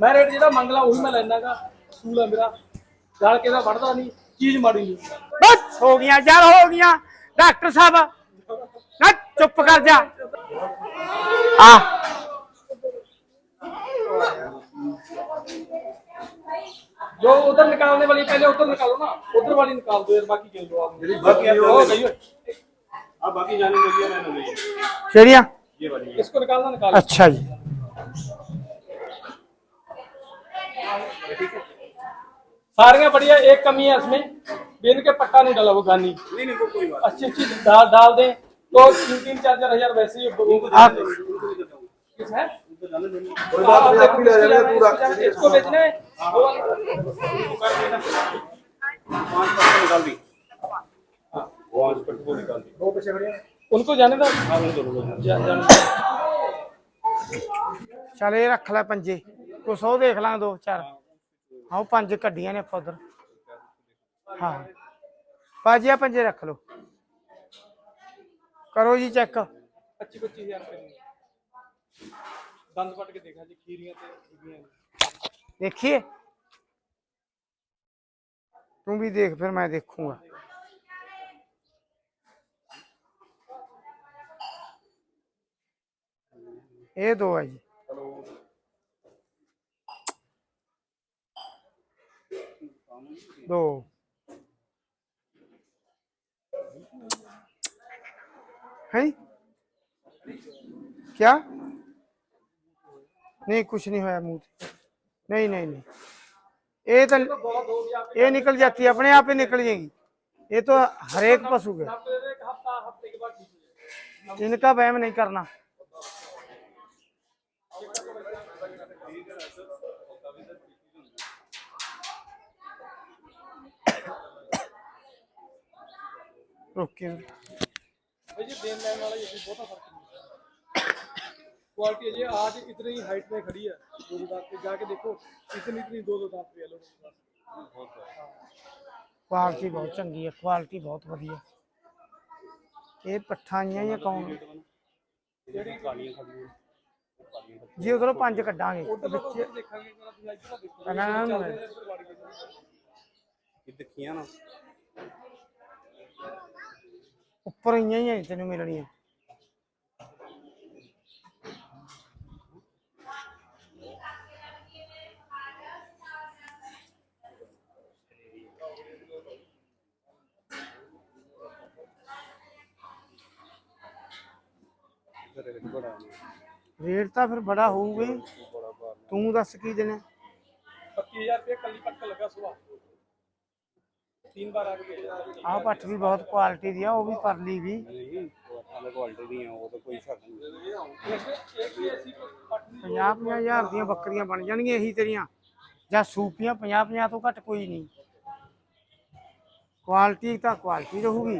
ਮੈਂ ਰੇਟ ਜਿਹੜਾ ਮੰਗ ਲਾ ਉਹੀ ਮੈਂ ਲੈਣਾਗਾ ਸੂਲ ਆ ਮੇਰਾ ਗਲ ਕੇ ਦਾ ਵੜਦਾ ਨਹੀਂ ਚੀਜ਼ ਮਾੜੀ ਨਹੀਂ ਬਸ ਹੋ ਗਈਆਂ ਯਾਰ ਹੋ ਗਈਆਂ ਡਾਕਟਰ ਸਾਹਿਬ ਨਾ ਚੁੱਪ ਕਰ ਜਾ ਆ जो उधर निकालने वाली पहले उधर निकालो ना उधर वाली निकाल दो यार बाकी खेल दो आप ਜਿਹੜੀ ਬਾਕੀ ਆ हो गई है। ਆ ਬਾਕੀ ਜਾਣੇ ਲੱਗੀ ਆ ਮੈਨੂੰ ਲਈ ਕਿਹੜੀਆਂ ਇਹ ਵਾਲੀ इसको निकालना निकालो ਅੱਛਾ ਜੀ सारिया बढ़िया एक कमी है इसमें। बिन के पट्टा नहीं डाला वो गानी। नहीं नहीं कोई बात अच्छी अच्छी दाल डाल दें। तो तीन तीन चार चार हज़ार वैसे ही इसको बेचना है। हाँ। उनको जाने दो। चल रख ला पंजे। कुछ देख ला दो चार हाँ पंज क्डिया ने उधर हाँ। भाजी आ पंजे रख लो। करो जी चेक। देखिए। तू भी देख फिर मैं देखूँगा। ये दो है जी। ਦੋ है क्या नहीं कुछ नहीं होया मुंह से। नहीं नहीं नहीं ये तो ये निकल जाती है अपने आप ही निकल जाएगी ये तो हर एक पशु के हफ्ते एक हफ्ता हफ्ते के बाद ठीक हो जाएगा। इनका वहम नहीं करना ओके भाई जी देन लेने वाला ये भी बहुत फर्क नहीं क्वालिटी है ये आज इतनी ही हाइट में खड़ी है दो दो दांत पे जाके देखो इतनी इतनी दो दो दांत पे है लोगों के पास ਕੁਆਲਿਟੀ ਬਹੁਤ ਚੰਗੀ ਹੈ ਕੁਆਲਿਟੀ ਬਹੁਤ ਵਧੀਆ ਇਹ ਪੱਠਾਂ ਆਈਆਂ ਜਾਂ ਕੌਣ ਜਿਹੜੀ ਕਾਲੀਆਂ ਖੜੀਆਂ ਕਾਲੀਆਂ ਜੀ ਉਧਰੋਂ ਪੰਜ ਕੱਢਾਂਗੇ उधर उधर देखेंगे जरा तुम इधर देखो ਨਾ, ਨਾ, ਨਾ, ਨਾ। इधर वाड़ी के। ਇਹ ਦੇਖੀਆਂ ਨਾ ਉੱਪਰ ਆਈਆਂ ਹੀ ਆ ਤੈਨੂੰ ਮਿਲਣੀਆਂ। ਰੇਟ ਤਾਂ ਫਿਰ ਬੜਾ ਹੋਊਗਾ ਤੂੰ ਦੱਸ ਕੀ ਦੇਣਾ। 25000 ਰੁਪਏ ਕੱਲੀ ਪੱਕ ਲੱਗਾ ਸੁਆ तीन बार आगे भेजा ਆਹ ਪੱਠ ਵੀ ਬਹੁਤ ਕੁਆਲਿਟੀ ਦੀ ਆ ਉਹ ਵੀ ਪਰਲੀ ਵੀ ਨਹੀਂ ਉਹ ਅੱਖਾਂ ਕੁਆਲਿਟੀ ਦੀਆਂ ਉਹ ਤਾਂ ਕੋਈ ਸ਼ੱਕ ਨਹੀਂ एक एक भी ऐसी पटनी 50 50 ਹਜ਼ਾਰ ਦੀਆਂ ਬੱਕਰੀਆਂ ਬਣ ਜਾਣਗੀਆਂ ਇਹੀ ਤੇਰੀਆਂ ਜਾਂ ਸੂਪੀਆਂ 50 50 ਤੋਂ ਘੱਟ ਕੋਈ ਨਹੀਂ क्वालिटी ਤਾਂ ਕੁਆਲਿਟੀ ਰਹੂਗੀ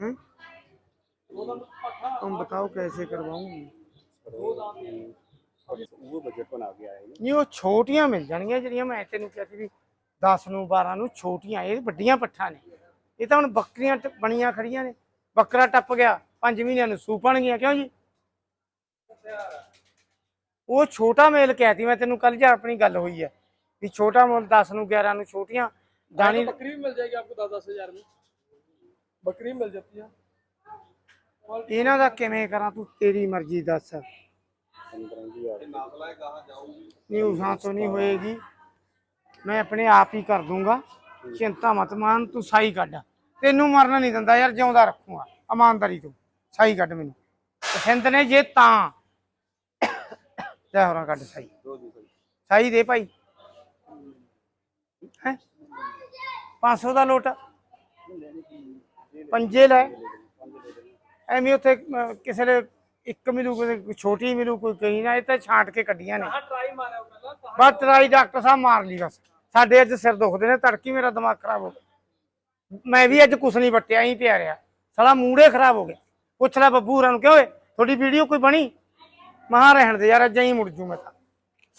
हैं तुम बताओ कैसे करवाऊंगी ਉਹ ਬਜਟ ਬਣਾ ਕੇ ਆਏ ਨੇ ਨਹੀਂ ਉਹ ਛੋਟੀਆਂ ਮਿਲ ਜਾਣਗੀਆਂ ਜਿਹੜੀਆਂ ਮੈਂ ਤੈਨੂੰ ਕਿਹਾ ਸੀ ਵੀ 10 ਨੂੰ 12 ਨੂੰ ਛੋਟੀਆਂ ਇਹ ਵੱਡੀਆਂ ਪੱਠਾਂ ਨੇ। ਇਹ ਤਾਂ ਹੁਣ ਬੱਕਰੀਆਂ ਬਣੀਆਂ ਖੜੀਆਂ ਨੇ। ਬੱਕਰਾ ਟੱਪ ਗਿਆ 5 ਮਹੀਨਿਆਂ ਨੂੰ ਸੂਪਣ ਗਿਆ ਕਿਉਂ ਜੀ? ਉਹ ਛੋਟਾ ਮੇਲ ਕਹਿਤੀ ਮੈਂ ਤੈਨੂੰ ਕੱਲ ਜਾਂ ਆਪਣੀ ਗੱਲ ਹੋਈ ਹੈ ਵੀ ਛੋਟਾ ਮੋਲ 10 ਨੂੰ 11 ਨੂੰ ਛੋਟੀਆਂ ਦਾਣੀ ਬੱਕਰੀ ਮਿਲ ਜਾਏਗੀ ਆਪਕੋ 10 10000 ਮੇਂ ਬੱਕਰੀ ਮਿਲ ਜਾਂਦੀ ਹੈ ਇਹਨਾਂ ਦਾ ਕਿਵੇਂ ਕਰਾਂ ਤੂੰ ਤੇਰੀ ਮਰਜ਼ੀ ਦੱਸ। ਨਹੀਂ ਉਸਾਂ ਤੋਂ ਨਹੀਂ ਹੋਏਗੀ। ਮੈਂ ਆਪਣੇ ਆਪ ਹੀ ਕਰ ਦੂੰਗਾ। ਚਿੰਤਾ ਮਤ ਮਾਨ ਤੂੰ ਸਾਈ ਕੱਢ। ਤੈਨੂੰ ਮਰਨਾ ਨਹੀਂ ਦਿੰਦਾ ਯਾਰ ਜਿਉਂਦਾ ਰੱਖੂਗਾ। ਇਮਾਨਦਾਰੀ ਤੋਂ ਸਾਈ ਕੱਢ ਮੈਨੂੰ। ਪਸੰਦ ਨੇ ਜੇ ਤਾਂ। ਲੈ ਹੋਰਾਂ ਕੱਢ ਸਾਈ। ਸਾਈ ਦੇ ਭਾਈ। ਹੈ? 500 ਦਾ ਲੋਟ ਪੰਜੇ ਲੈ। ਐਵੇਂ ਉੱਥੇ ਕਿਸੇ ਨੇ ਇੱਕ ਮਿਲੂ ਕੋਈ ਛੋਟੀ ਮਿਲੂ ਕੋਈ ਕਹੀ ਨਾ ਇਹ ਤਾਂ ਛਾਂਟ ਕੇ ਕੱਢੀਆਂ ਨੇ। ਬਸ ਟਰਾਈ ਡਾਕਟਰ ਸਾਹਿਬ ਮਾਰ ਲਈ ਬਸ। ਸਾਡੇ ਅੱਜ ਸਿਰ ਦੁਖਦੇ ਨੇ ਤੜਕੀ ਮੇਰਾ ਦਿਮਾਗ ਖਰਾਬ ਹੋ ਗਿਆ। ਮੈਂ ਵੀ ਅੱਜ ਕੁਛ ਨਹੀਂ ਵਟਿਆ ਹੀ ਪਿਆ ਰਿਹਾ। ਸਾਲਾ ਮੂੜੇ ਖਰਾਬ ਹੋ ਗਿਆ ਪੁੱਛ ਲੈ ਬੱਬੂ ਹੋਰਾਂ ਨੂੰ ਕਿਉਂ ਓਏ ਤੁਹਾਡੀ ਵੀਡੀਓ ਕੋਈ ਬਣੀ? ਮਹਾ ਰਹਿਣ ਦੇ ਯਾਰ ਅੱਜ ਹੀ ਮੁੜ ਜੂ ਮੈਂ ਤਾਂ।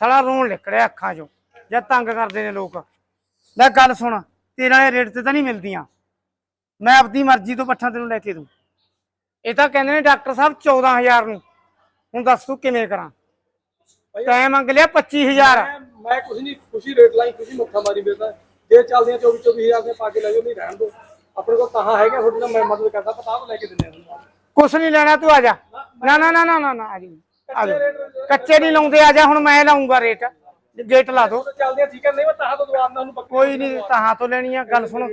ਸਾਲਾ ਰੋਣ ਲਿਕੜਿਆ ਅੱਖਾਂ 'ਚੋਂ ਜਾਂ ਤੰਗ ਕਰਦੇ ਨੇ ਲੋਕ। ਲੈ ਗੱਲ ਸੁਣ ਤੇਰੇ ਵਾਲੇ ਰੇਟ ਤੇ ਤਾਂ ਨਹੀਂ ਮਿਲਦੀਆਂ। ਮੈਂ ਆਪਦੀ ਮਰਜ਼ੀ ਤੋਂ ਪੱਠਾ ਤੈਨੂੰ ਲੈ ਕੇ ਦੂੰ। ਇਹ ਤਾਂ ਕਹਿੰਦੇ ਨੇ ਡਾਕਟਰ ਸਾਹਿਬ 14000 ਨੂੰ। ਹੁਣ ਦੱਸ ਤੂੰ ਕਿਵੇਂ ਕਰਾਂ? ਤੈਂ ਮੰਗ ਲਿਆ 25000 ਮੈਂ ਕੁਝ ਨਹੀਂ ਖੁਸ਼ੀ ਰੇਟ ਲਾਈ ਖੁਸ਼ੀ ਮੱਥਾ ਮਾਰੀ ਮੇਰਾ ਜੇ ਚੱਲਦੀਆਂ 24 24000 ਦੇ ਪਾ ਕੇ ਲੈ ਜਾਓ ਨਹੀਂ ਰਹਿਣ ਦੋ ਆਪਣੇ ਕੋਲ ਕਹਾਂ ਹੈਗਾ ਤੁਹਾਡੇ ਨਾਲ ਮੈਂ ਮਦਦ ਕਰਦਾ ਪਤਾ ਲੈ ਕੇ ਦਿੰਦੇ ਹਾਂ। ਕੁਛ ਨਹੀਂ ਲੈਣਾ ਤੂੰ ਆ ਜਾ। ਨਾ ਨਾ ਨਾ ਨਾ ਨਾ ਆ ਜੀ। ਆ ਜਾ। ਕੱਚੇ ਨਹੀਂ ਲਾਉਂਦੇ ਆ ਜਾ ਹੁਣ ਮੈਂ ਲਾਉਂਗਾ ਰੇਟ ਗੇਟ ਲਾ ਦੋ। ਚੱਲਦੀਆਂ ਠੀਕ ਹੈ ਨਹੀਂ ਮੈਂ ਤਾਂ ਤੋਂ ਦਵਾਰ ਨਾਲ ਉਹਨੂੰ ਪੱਕੀ ਕੋਈ ਨਹੀਂ ਤਹਾਂ ਤੋਂ ਲੈਣੀ ਆ ਗੱਲ ਸੁਣ।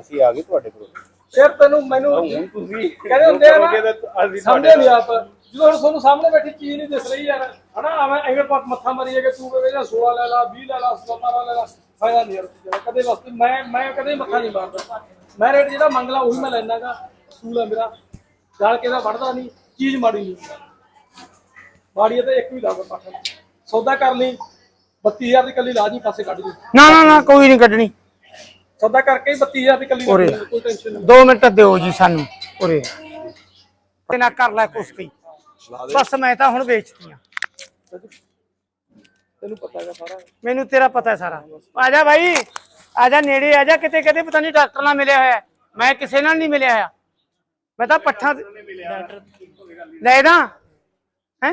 ਅਸੀਂ ਆ ਗਏ ਤੁਹਾਡੇ ਕੋਲ। ਫਿਰ ਤੈਨੂੰ ਮੈਨੂੰ ਹੁਣ ਤੁਸੀਂ ਕਹਿੰਦੇ ਹੁੰਦੇ ਆ ਨਾ ਅਸੀਂ ਸਮਝੇ ਨਹੀਂ ਆਪ। ਜਦੋਂ ਹੁਣ ਤੁਹਾਨੂੰ ਸਾਹਮਣੇ ਬੈਠੀ ਚੀਜ਼ ਨਹੀਂ ਦਿਸ ਰਹੀ ਯਾਰ ਹਨਾ? ਆਵੇਂ ਐਵੇਂ ਪਾ ਮੱਥਾ ਮਾਰੀ ਜਾਏਗਾ ਤੂੰ ਕਹੇ ਜਾਂ 16 ਲੈ ਲਾ 20 ਲੈ ਲਾ 17 ਲੈ ਲਾ ਫਾਇਦਾ ਨਹੀਂ ਯਾਰ। ਕਦੇ ਵਾਸਤੇ ਮੈਂ ਮੈਂ ਕਦੇ ਮੱਥਾ ਨਹੀਂ ਮਾਰਦਾ। ਮੈਂ ਰੇਟ ਜਿਹੜਾ ਮੰਗ ਲਾ ਉਹੀ ਮੈਂ ਲੈਣਾਗਾ ਸੂਲ ਹੈ ਮੇਰਾ। ਗਾਲ ਕੇ ਦਾ ਵੜਦਾ ਨਹੀਂ ਚੀਜ਼ ਮਾੜੀ ਨਹੀਂ। ਮਾੜੀ ਹੈ ਤਾਂ ਇੱਕ ਵੀ ਲਾਗਾ ਪਾਠਾ ਸੌਦਾ ਕਰ ਲਈ 32000 ਦੀ ਕੱਲੀ ਲਾ ਜੀ ਪਾਸੇ ਕੱਢ ਦੇ। ਨਾ ਨਾ ਨਾ ਕੋਈ ਨਹੀਂ ਕੱਢਣੀ। ਸੌਦਾ ਕਰਕੇ ਹੀ 32000 ਦੀ ਕੱਲੀ ਉਰੇ। ਕੋਈ ਟੈਨਸ਼ਨ ਨਹੀਂ। 2 ਮਿੰਟ ਦਿਓ ਜੀ ਸਾਨੂੰ ਉਰੇ। ਤੇ ਨਾ ਕਰ ਲੈ ਕੁਸ਼ਤੀ ਬਸ ਮੈਂ ਤਾਂ ਹੁਣ ਵੇਚਤੀਆਂ। ਤੈਨੂੰ ਪਤਾ ਹੈਗਾ ਸਾਰਾ। ਮੈਨੂੰ ਤੇਰਾ ਪਤਾ ਹੈ ਸਾਰਾ। ਆ ਜਾ ਭਾਈ ਆ ਜਾ ਨੇੜੇ ਆ ਜਾ ਕਿਤੇ ਕਿਤੇ ਪਤਾ ਨਹੀਂ ਡਾਕਟਰ ਨਾਲ ਮਿਲਿਆ ਹੋਇਆ। ਹੈ। ਮੈਂ ਕਿਸੇ ਨਾਲ ਨਹੀਂ ਮਿਲਿਆ ਹੋਇਆ। ਮੈਂ ਤਾਂ ਪੱਠਾ ਲੈ ਦਾ। ਹੈ?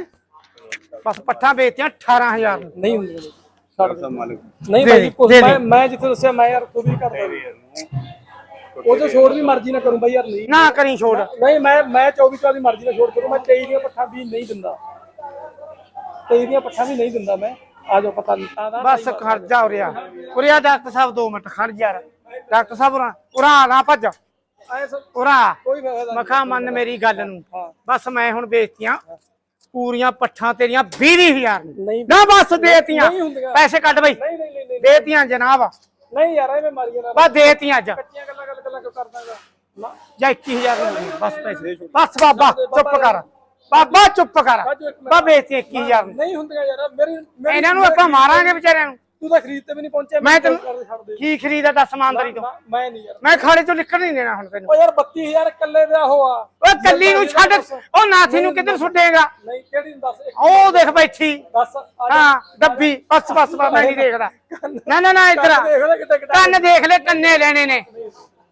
ਬਸ ਪੱਠਾ ਵੇਚਤੀਆਂ 18000 ਨੂੰ ਨਹੀਂ ਹੁੰਦੀ। ਛੱਡ ਦੇ ਮਾਲਕ ਨਹੀਂ ਭਾਈ। ਮੈਂ ਮੈਂ ਜਿੱਥੇ ਦੱਸਿਆ ਮੈਂ ਯਾਰ ਕੋਈ ਵੀ ਨਹੀਂ ਕਰਦਾ ਉਹ ਜੋ ਛੋੜ ਵੀ ਮਰਜ਼ੀ ਨਾ ਕਰੂੰ ਬਾਈ ਯਾਰ ਨਹੀਂ। ਨਾ ਕਰੀ ਛੋੜ। ਨਹੀਂ ਮੈਂ ਮੈਂ 24 24 ਦੀ ਮਰਜ਼ੀ ਨਾਲ ਛੋੜ ਕਰੂੰ ਮੈਂ 23 ਦੀਆਂ ਪੱਠਾਂ ਵੀ ਨਹੀਂ ਦਿੰਦਾ। 23 ਦੀਆਂ ਪੱਠਾਂ ਵੀ ਨਹੀਂ ਦਿੰਦਾ ਮੈਂ। ਆ ਜਾਓ ਪਤਾ ਨਹੀਂ ਤਾਂ ਦਾ ਬਸ ਖੜ ਜਾ ਉਰਿਆ ਉਰਿਆ ਡਾਕਟਰ ਸਾਹਿਬ 2 ਮਿੰਟ ਖੜ ਜਾ ਯਾਰ। ਡਾਕਟਰ ਸਾਹਿਬ ਉਰਾ ਉਰਾ ਨਾ ਭੱਜ। ਉਰਾ ਕੋਈ ਫਾਇਦਾ ਨਹੀਂ। ਮਖਾ ਮੰਨ ਮੇਰੀ ਗੱਲ ਨੂੰ। ਬਸ ਮੈਂ ਹੁਣ ਵੇਚਤੀਆਂ ਪੂਰੀਆਂ ਪੱਠਾਂ ਤੇਰੀਆਂ 20000 ਨੂੰ ਨਹੀਂ ਨਾ ਬਸ ਦੇਤੀਆਂ। ਨਹੀਂ ਹੁੰਦੀਆਂ। ਪੈਸੇ ਕੱਢ ਬਈ। ਨਹੀਂ ਨਹੀਂ ਨਹੀਂ ਨਹੀਂ ਦੇਤੀਆਂ ਜਨਾਬ। ਨਹੀਂ ਯਾਰ ਐਵੇਂ ਮਾਰੀ ਜਾਣਾ ਬਸ ਦੇਤੀਆਂ ਅੱਜ ਕੱਚੀਆਂ ਗੱਲਾਂ ਗੱਲ ਕਰਦਾਗਾ ਨਾ ਜਾਂ 21000 ਨੂੰ ਦੇ, ਬਸ ਪੈਸੇ। ਬਸ ਬਾਬਾ ਚੁੱਪ ਕਰ। ਬਾਬਾ ਚੁੱਪ ਕਰ। ਬਾਜੂ ਇੱਕ ਮਿੰਟ। ਬਾ ਵੇਚਤੀਆਂ 21000 ਨੂੰ ਨਹੀਂ ਹੁੰਦੀਆਂ ਯਾਰ ਮੇਰੀ- ਇਹਨਾਂ ਨੂੰ ਆਪਾਂ ਮਾਰਾਂਗੇ ਵਿਚਾਰਿਆਂ ਨੂੰ। ਤੂੰ ਤਾਂ ਖਰੀਦ ਤੇ ਵੀ ਨਹੀਂ ਪਹੁੰਚਿਆ ਮੈਂ ਤੈਨੂੰ ਛੱਡ ਦੇ। ਕੀ ਖਰੀਦਾ ਦੱਸ ਇਮਾਨਦਾਰੀ ਤੋਂ? ਮੈਂ ਨਹੀਂ ਯਾਰ। ਮੈਂ ਖਾੜੇ ਤੋਂ ਨਿਕਲ ਨਹੀਂ ਦੇਣਾ ਹੁਣ ਤੈਨੂੰ। ਉਹ ਯਾਰ 32000 ਇਕੱਲੇ ਦਾ ਉਹ ਆ। ਓਏ ਕੱਲੀ ਨੂੰ ਛੱਡ। ਉਹ ਨਾਥੀ ਨੂੰ ਕਿੱਧਰ ਸੁੱਟੇਗਾ? ਨਹੀਂ ਕਿਹੜੀ ਨੂੰ ਦੱਸ? ਉਹ ਦੇਖ ਬੈਠੀ ਦੱਸ। ਹਾਂ ਡੱਬੀ ਬਸ ਬਸ ਮੈਂ ਨਹੀਂ ਦੇਖਦਾ। ਨਾ ਨਾ ਨਾ ਇੱਧਰ ਕੰਨ ਦੇਖ ਲੈ ਕੰਨੇ ਲੈਣੇ ਨੇ।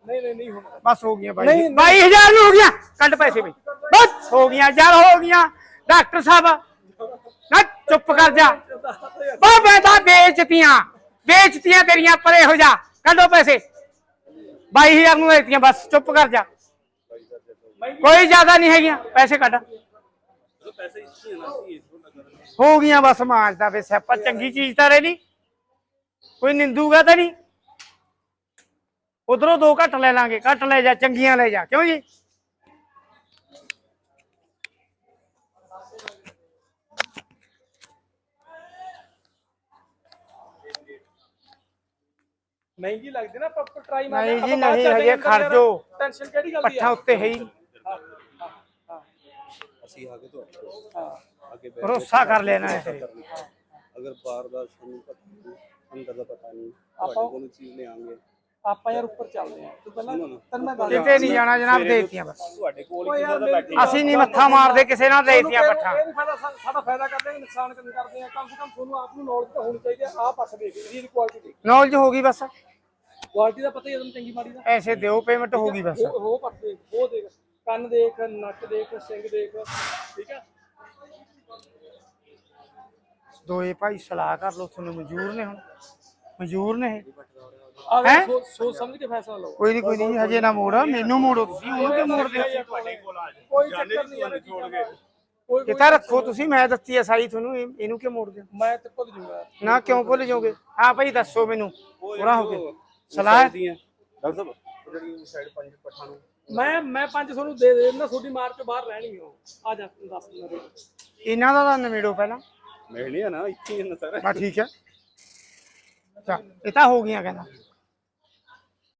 ਨਹੀਂ ਨਹੀਂ ਨਹੀਂ ਹੋਣਾ। ਬਸ ਹੋ ਗਈਆਂ ਬਾਈ ਨਹੀਂ, 22000 ਨੂੰ ਹੋ ਗਿਆ ਕੱਢ ਪੈਸੇ ਬਈ ਬਸ ਹੋ ਗਈਆਂ ਯਾਰ ਹੋ ਗਈਆਂ। ਡਾਕਟਰ ਸਾਹਿਬ ਚੁੱਪ ਕਰ ਜਾ ਬਾ ਮੈਂ ਤਾਂ ਵੇਚਤੀਆਂ ਵੇਚਤੀਆਂ ਤੇਰੀਆਂ ਪਰੇ ਹੋ ਜਾ ਕੱਢੋ ਪੈਸੇ 22000 ਨੂੰ ਦੇਤੀਆਂ ਬਸ ਚੁੱਪ ਕਰ ਜਾ ਕੋਈ ਜ਼ਿਆਦਾ ਨਹੀਂ ਹੈਗੀਆਂ ਪੈਸੇ ਕੱਢ ਹੋ ਗਈਆਂ ਬਸ ਮਾਜ ਦਾ ਵੇ ਸਿਆਪਾ ਚੰਗੀ ਚੀਜ਼ ਤਾਂ ਰਹਿ ਕੋਈ ਨਿੰਦੂਗਾ ਤਾਂ ਨਹੀਂ ਉਧਰੋਂ ਦੋ ਘੱਟ ਲੈ ਲਾਂਗੇ ਘੱਟ ਲੈ ਜਾ ਚੰਗੀਆਂ ਲੈ ਜਾ ਕਿਉਂ ਜੀ ਮਹਿੰਗੀ ਲੱਗਦੀ ਨਾ ਪੱਪ ਟਰਾਈ ਨਹੀਂ ਜੀ, ਨਹੀਂ, ਹਜੇ ਖਰਚੋ। ਟੈਨਸ਼ਨ ਕਿਹੜੀ ਗੱਲ ਦੀ ਪੱਠਾ ਉੱਤੇ ਹੈ ਹੀ ਅਸੀਂ ਆ ਗਏ ਤੁਹਾਡੇ ਕੋਲ ਹਾਂ ਅੱਗੇ ਭਰੋਸਾ ਕਰ ਲੈਣਾ ਹੈ ਤੇਰੇ ਅਗਰ ਬਾਹਰ ਦਾ ਸਾਨੂੰ ਪਤਾ ਨਹੀਂ ਅੰਦਰ ਦਾ ਪਤਾ ਨਹੀਂ ਤੁਹਾਡੇ ਕੋਲ ਚੀਜ਼ ਲੈ ਆਵਾਂਗੇ ਆਪਾਂ ਯਾਰ ਉੱਪਰ ਚੱਲਦੇ ਆ ਤੂੰ ਪਹਿਲਾਂ ਤੈਨੂੰ ਮੈਂ ਗੱਲ ਕਿਤੇ ਨਹੀਂ ਜਾਣਾ ਜਨਾਬ ਦੇਤੀਆਂ ਬਸ ਤੁਹਾਡੇ ਕੋਲ ਓਏ ਹੀ ਯਾਰ ਕਿਸੇ ਦਾ ਬੈਠੀ ਅਸੀਂ ਨਹੀਂ ਮੱਥਾ ਮਾਰਦੇ ਕਿਸੇ ਨਾਲ ਦੇਤੀਆਂ ਇਹ ਪੱਠਾ ਨਹੀਂ ਫਾਇਦਾ ਸਾ- ਸਾਡਾ ਫਾਇਦਾ ਕਰਦੇ ਆ ਨੁਕਸਾਨ ਕਿਉਂ ਕਰਦੇ ਆ ਕਮ ਸੇ ਕਮ ਤੁਹਾਨੂੰ ਆਪ ਨੂੰ ਨੌਲੇਜ ਤਾਂ ਹੋਣੀ ਚਾਹੀਦੀ ਆ ਆਹ ਪੱਠ ਦੇਖ ਇਹਦੀ ਕੁਆਲਿਟੀ ਦੇਖ ਨੌਲੇਜ ਹੋ ਗਈ ਬਸ ਕੁਆਲਿਟੀ ਦਾ ਪਤਾ ਹੀ ਤੁਹਾਨੂੰ ਚੰਗੀ ਮਾੜੀ ਦਾ। ਐਸੇ ਦਿਓ ਪੇਮੈਂਟ ਹੋ ਗਈ ਬਸ। ਉਹ ਉਹ ਪੱਠ ਦੇਖ ਉਹ ਦੇਖ ਕੰਨ ਦੇਖ ਨੱਕ ਦੇਖ ਸਿੰਘ ਦੇਖ ਠੀਕ ਆ? ਦੋਏ ਭਾਈ ਸਲਾਹ ਕਰ ਲਓ ਤੁਹਾਨੂੰ ਮਨਜ਼ੂਰ ਨੇ ਹੁਣ। ਮਨਜ਼ੂਰ ਨੇ ਇਹ। ਆ ਹੈਂ? ਸੋਚ ਸਮਝ ਕੇ ਫੈਸਲਾ ਲਓ। ਕੋਈ ਨਹੀਂ ਕੋਈ ਨਹੀਂ ਹਜੇ ਨਾ ਮੋੜ ਮੈਨੂੰ ਮੋੜੋ ਤੁਸੀਂ ਉਹਨੂੰ ਕਿਉਂ ਮੋੜਦੇ ਹੋ? ਕੋਈ ਚੱਕਰ ਨਹੀਂ ਯਾਰ ਛੋੜ ਕੇ ਕੋਈ ਕਿਤਾ ਰੱਖੋ ਤੁਸੀਂ ਮੈਂ ਦਿੱਤੀ ਐ ਸਾਈ ਤੁਹਾਨੂੰ ਇਹ- ਇਹਨੂੰ ਕਿਉਂ ਮੋੜਦੇ ਹੋ? ਮੈਂ ਤੇ ਭੁੱਲ ਜੂਗਾ। ਨਾ ਕਿਉਂ ਭੁੱਲ ਜਾਓਗੇ? ਹਾਂ ਭਾਈ ਦੱਸੋ ਮੈਨੂੰ ਪੂਰਾ ਹੋ ਗਿਆ। ਸਲਾਹ ਹੈ? ਦੀਆਂ। ਡਾਕਟਰ ਸਾਹਿਬ ਉਹ ਜਿਹੜੀ ਸਾਈਡ ਪੰਜ ਪੱਠਾਂ ਨੂੰ ਮੈਂ ਮੈਂ ਪੰਜ ਤੁਹਾਨੂੰ ਦੇ ਦੇ ਨਾ ਤੁਹਾਡੀ ਮਾਰ ਚੋਂ ਬਾਹਰ ਰਹਿਣੀ ਹੋ ਆ ਜਾ ਦੱਸ ਮੇਰੇ ਇਹਨਾਂ ਦਾ ਤਾਂ ਨਵੇੜੋ ਪਹਿਲਾਂ। ਮਿਲਣੀ ਆ ਨਾ ਇੱਥੇ ਹੀ ਆ ਨਾ ਸਰ। ਠੀਕ ਹੈ। ਚਾ ਇਹ ਤਾਂ ਹੋ ਗਈਆਂ ਕਹਿੰਦਾ।